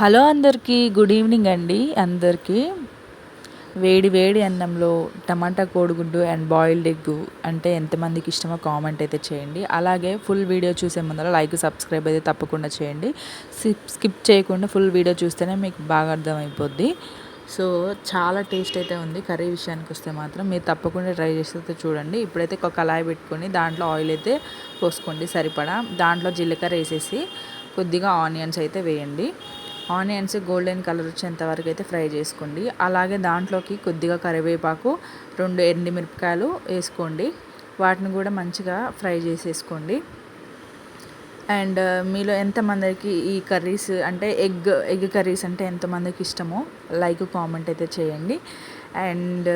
Hello అందరికీ good evening అండి అందరికీ. వేడి వేడి అన్నంలో టమాటా కోడిగుడ్డు అండ్ బాయిల్డ్ ఎగ్ అంటే ఎంతమందికి ఇష్టమో కామెంట్ అయితే చేయండి. అలాగే ఫుల్ వీడియో చూసే ముందర లైక్ సబ్స్క్రైబ్ అయితే తప్పకుండా చేయండి. స్కిప్ చేయకుండా ఫుల్ వీడియో చూస్తేనే మీకు బాగా అర్థమైపోద్ది. సో చాలా టేస్ట్ అయితే ఉంది. కర్రీ విషయానికి వస్తే మాత్రం మీరు తప్పకుండా ట్రై చేస్తే చూడండి. ఇప్పుడైతే ఒక కళాయి పెట్టుకొని దాంట్లో ఆయిల్ అయితే పోసుకోండి సరిపడా. దాంట్లో జీలకర్ర వేసేసి కొద్దిగా ఆనియన్స్ అయితే వేయండి. ఆనియన్స్ గోల్డెన్ కలర్ వచ్చేంత వరకు అయితే ఫ్రై చేసుకోండి. అలాగే దాంట్లోకి కొద్దిగా కరివేపాకు రెండు ఎండుమిరపకాయలు వేసుకోండి. వాటిని కూడా మంచిగా ఫ్రై చేసేసుకోండి. అండ్ మీలో ఎంతమందికి ఈ కర్రీస్ అంటే ఎగ్ ఎగ్ కర్రీస్ అంటే ఎంతమందికి ఇష్టమో లైక్ కామెంట్ అయితే చేయండి. అండ్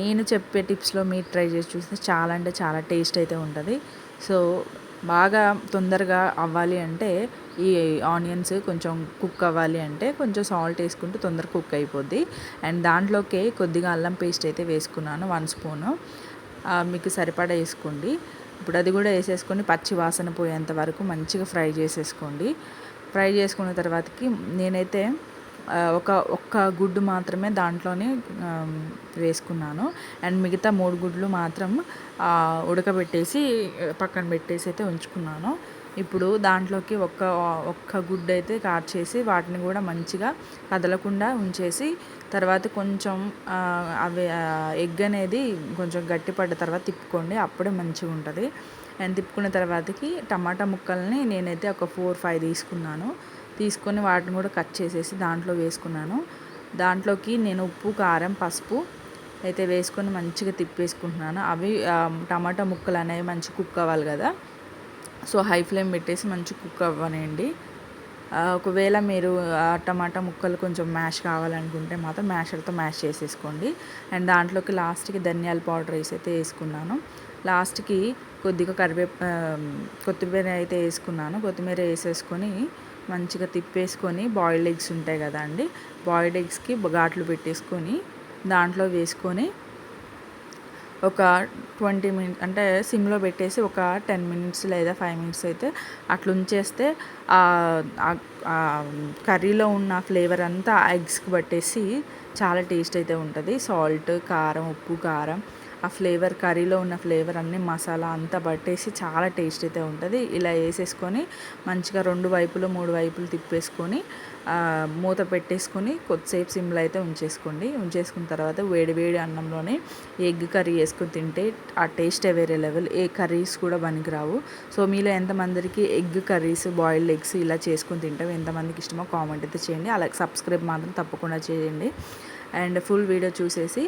నేను చెప్పే టిప్స్లో మీరు ట్రై చేసి చూస్తే చాలా అంటే చాలా టేస్ట్ అయితే ఉంటుంది. సో బాగా తొందరగా అవ్వాలి అంటే ఈ ఆనియన్స్ కొంచెం కుక్ అవ్వాలి అంటే కొంచెం సాల్ట్ వేసుకుంటే తొందరగా కుక్ అయిపోద్ది. అండ్ దాంట్లోకే కొద్దిగా అల్లం పేస్ట్ అయితే వేసుకున్నాను వన్ స్పూను. మీకు సరిపడా వేసుకోండి. ఇప్పుడు అది కూడా వేసేసుకొని పచ్చి వాసన పోయేంత వరకు మంచిగా ఫ్రై చేసేసుకోండి. ఫ్రై చేసుకున్న తర్వాతకి నేనైతే ఒక ఒక్క గుడ్డు మాత్రమే దాంట్లోనే వేసుకున్నాను. అండ్ మిగతా మూడు గుడ్లు మాత్రం ఉడకబెట్టేసి పక్కన పెట్టేసి అయితే ఉంచుకున్నాను. ఇప్పుడు దాంట్లోకి ఒక్క ఒక్క గుడ్డు అయితే కాట్ చేసి వాటిని కూడా మంచిగా కదలకుండా ఉంచేసి తర్వాత కొంచెం అవి ఎగ్ అనేది కొంచెం గట్టిపడ్డ తర్వాత తిప్పుకోండి. అప్పుడే మంచిగా ఉంటుంది. అండ్ తిప్పుకున్న తర్వాతకి టమాటా ముక్కల్ని నేనైతే ఒక ఫోర్ ఫైవ్ తీసుకున్నాను. తీసుకొని వాటిని కూడా కట్ చేసేసి దాంట్లో వేసుకున్నాను. దాంట్లోకి నేను ఉప్పు కారం పసుపు అయితే వేసుకొని మంచిగా తిప్పేసుకుంటున్నాను. అవి టమాటా ముక్కలు అనేవి మంచి కుక్ అవ్వాలి కదా. సో హై ఫ్లేమ్ పెట్టేసి మంచి కుక్ అవ్వనండి ఒకవేళ మీరు టమాటా ముక్కలు కొంచెం మ్యాష్ కావాలనుకుంటే మాత్రం మ్యాషర్తో మ్యాష్ చేసేసుకోండి. అండ్ దాంట్లోకి లాస్ట్కి ధనియాల పౌడర్ వేసి అయితే వేసుకున్నాను. లాస్ట్కి కొద్దిగా కరివే కొత్తిమీర అయితే వేసుకున్నాను. కొత్తిమీర వేసేసుకొని మంచిగా తిప్పేసుకొని బాయిల్డ్ ఎగ్స్ ఉంటాయి కదా అండి బాయిల్డ్ ఎగ్స్కి ఘాట్లు పెట్టేసుకొని దాంట్లో వేసుకొని ఒక ట్వంటీ మినిట్స్ అంటే సిమ్లో పెట్టేసి ఒక టెన్ మినిట్స్ లేదా ఫైవ్ మినిట్స్ అయితే అట్లా ఉంచేస్తే కర్రీలో ఉన్న ఫ్లేవర్ అంతా ఎగ్స్కి పట్టేసి చాలా టేస్ట్ అయితే ఉంటుంది. సాల్ట్ కారం ఉప్పు కారం ఆ ఫ్లేవర్ కర్రీలో ఉన్న ఫ్లేవర్ అన్ని మసాలా అంతా పట్టేసి చాలా టేస్ట్ అయితే ఉంటుంది. ఇలా వేసేసుకొని మంచిగా రెండు వైపులు మూడు వైపులు తిప్పేసుకొని మూత పెట్టేసుకొని కొద్దిసేపు సిమ్లో అయితే ఉంచేసుకోండి. ఉంచేసుకున్న తర్వాత వేడి వేడి అన్నంలోనే ఎగ్ కర్రీ వేసుకొని తింటే ఆ టేస్టే వేరే లెవెల్. ఏ కర్రీస్ కూడా పనికిరావు. సో మీలో ఎంతమందికి ఎగ్ కర్రీస్ బాయిల్డ్ ఎగ్స్ ఇలా చేసుకొని తింటాం ఎంతమందికి ఇష్టమో కామెంట్ అయితే చేయండి. అలాగే సబ్స్క్రైబ్ మాత్రం తప్పకుండా చేయండి. అండ్ ఫుల్ వీడియో చూసేసి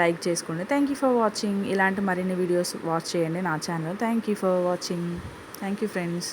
లైక్ చేసుకోండి. Thank you for watching. ఇలాంటి మరిన్ని వీడియోస్ వాచ్ చేయండి నా channel. Thank you for watching. Thank you friends.